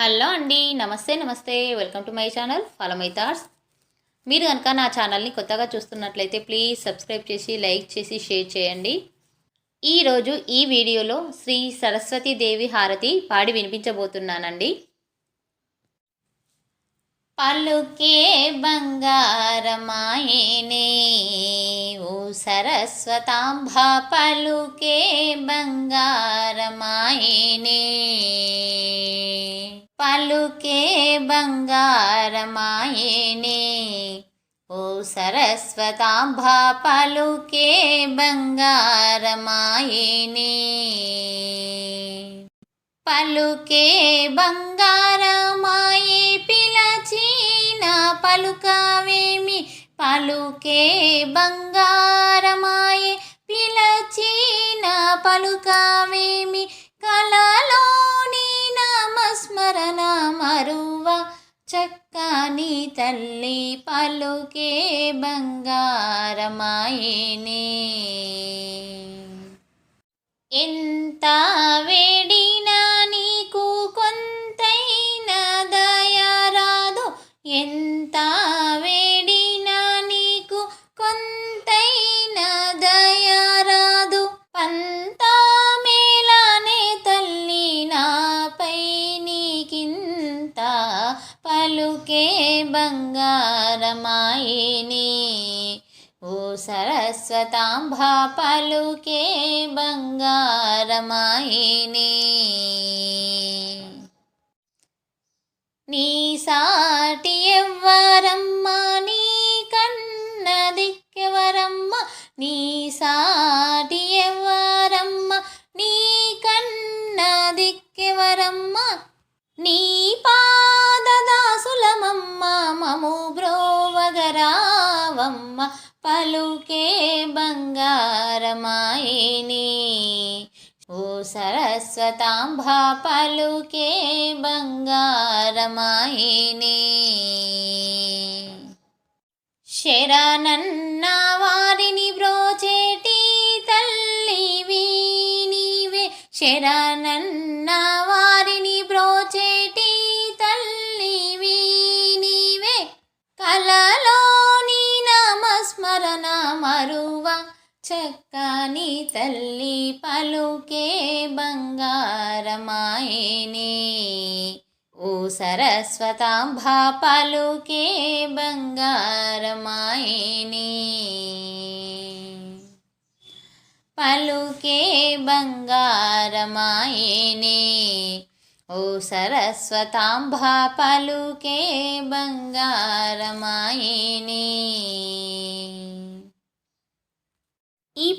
Hello అండి నమస్తే నమస్తే. Welcome to my channel follow my thoughts మీరు కనుక నా ఛానల్ని కొత్తగా చూస్తున్నట్లయితే ప్లీజ్ సబ్స్క్రైబ్ చేసి లైక్ చేసి షేర్ చేయండి. ఈరోజు ఈ వీడియోలో శ్రీ సరస్వతీ దేవి హారతి పాడి వినిపించబోతున్నానండి. పలుకే బంగారమాయనే ఓ సరస్వతాంబ పలుకే బంగారమాయనే. పలుకే బంగారమాయనే. ఓ సరస్వతాంభ పలుకే బంగారమాయనే. పలుకే బంగారమాయే పిలచిన పలుకావేమి. పలుకే బంగారమాయే పిలచిన పలుకావే మరువ చక్కని తల్లి పలుకే బంగారమాయనే. ఎంత వేడి పలుకే బంగారమాయిని. ఓ సరస్వతాంబ పలుకే బంగారమాయిని. నీ సాటి ఎవ్వరమ్మా నీ కన్న దిక్కెవరమ్మ నీ సా అమ్మ పలుకే బంగారమాయిని ఓ సరస్వతాంబ పలుకే బంగారమాయిని శరణన్న వారిని బ్రోచేటి తల్లివి నీవే శరణన్న చక్కని తల్లి పలుకే బంగారమాయనే. ఓ సరస్వతాంభ పలుకే బంగారమాయనే. పలుకే బంగారమాయనే. ఓ సరస్వతాంభ పలుకే బంగారమాయనే.